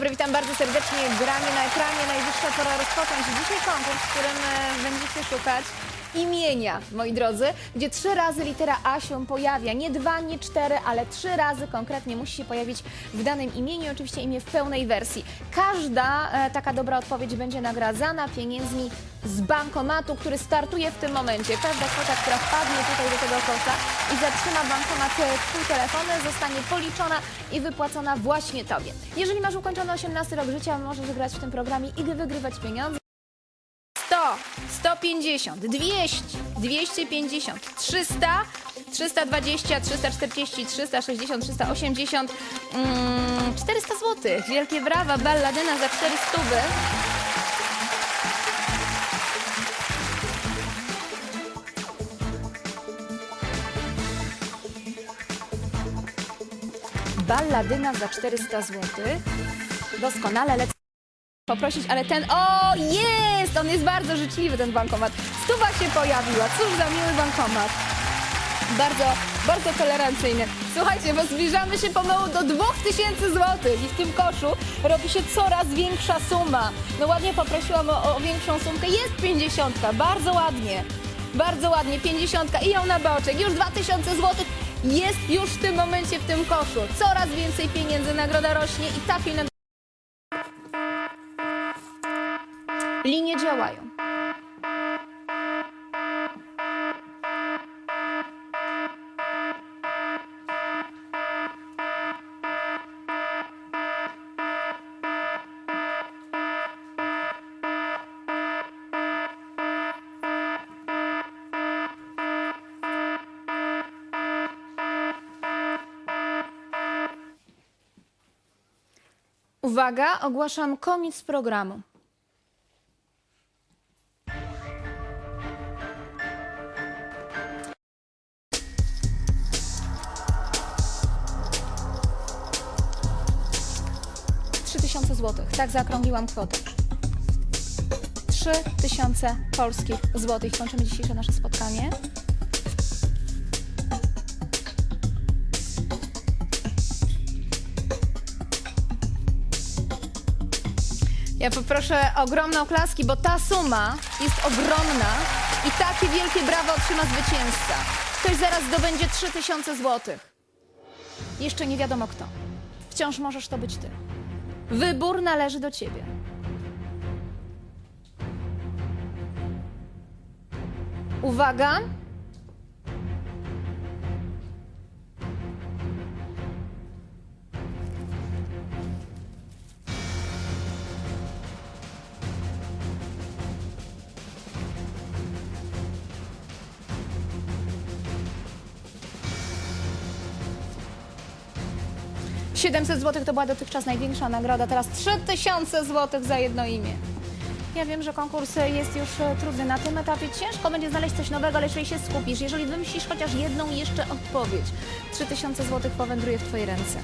Dobry, witam bardzo serdecznie. Granie na ekranie, najwyższa pora rozpocząć. Dzisiaj konkurs, w którym e, będziecie szukać imienia, moi drodzy, gdzie trzy razy litera A się pojawia. Nie dwa, nie cztery, ale trzy razy konkretnie musi się pojawić w danym imieniu. Oczywiście imię w pełnej wersji. Każda e, taka dobra odpowiedź będzie nagradzana pieniędzmi z bankomatu, który startuje w tym momencie. Każda kwota, która wpadnie tutaj do tego kosza i zatrzyma bankomat e, twój telefon, zostanie policzona i wypłacona właśnie tobie. Jeżeli masz ukończony 18 rok życia, możesz grać w tym programie i wygrywać pieniądze. 100, 150, 200, 250, 300, 320, 340, 360, 380, mm, 400 zł. Wielkie brawa, balladyna za 400 stówy. Balladyna za 400 zł. Doskonale lecę poprosić, ale ten, o jest, on jest bardzo życzliwy ten bankomat. Stuwa się pojawiła, cóż za miły bankomat. Bardzo, bardzo tolerancyjny. Słuchajcie, bo zbliżamy się pomału do 2000 zł i w tym koszu robi się coraz większa suma. No ładnie poprosiłam o, o większą sumkę, jest 50, bardzo ładnie. Bardzo ładnie, 50 i ją na boczek, już 2000 zł jest już w tym momencie w tym koszu. Coraz więcej pieniędzy, nagroda rośnie i takiej Linie działają. Uwaga, ogłaszam koniec programu. Trzy tysiące złotych. Tak zaokrągliłam kwotę. Trzy tysiące polskich złotych. Kończymy dzisiejsze nasze spotkanie. Ja poproszę ogromne oklaski, bo ta suma jest ogromna i takie wielkie brawa otrzyma zwycięzca. Ktoś zaraz zdobędzie 3000 złotych. Jeszcze nie wiadomo kto. Wciąż możesz to być ty. Wybór należy do ciebie. Uwaga! Siedemset złotych to była dotychczas największa nagroda, teraz 3000 złotych za jedno imię. Ja wiem, że konkurs jest już e, trudny na tym etapie. Ciężko będzie znaleźć coś nowego, ale jeżeli się skupisz, jeżeli wymyślisz chociaż jedną jeszcze odpowiedź, 3000 złotych powędruje w Twoje ręce.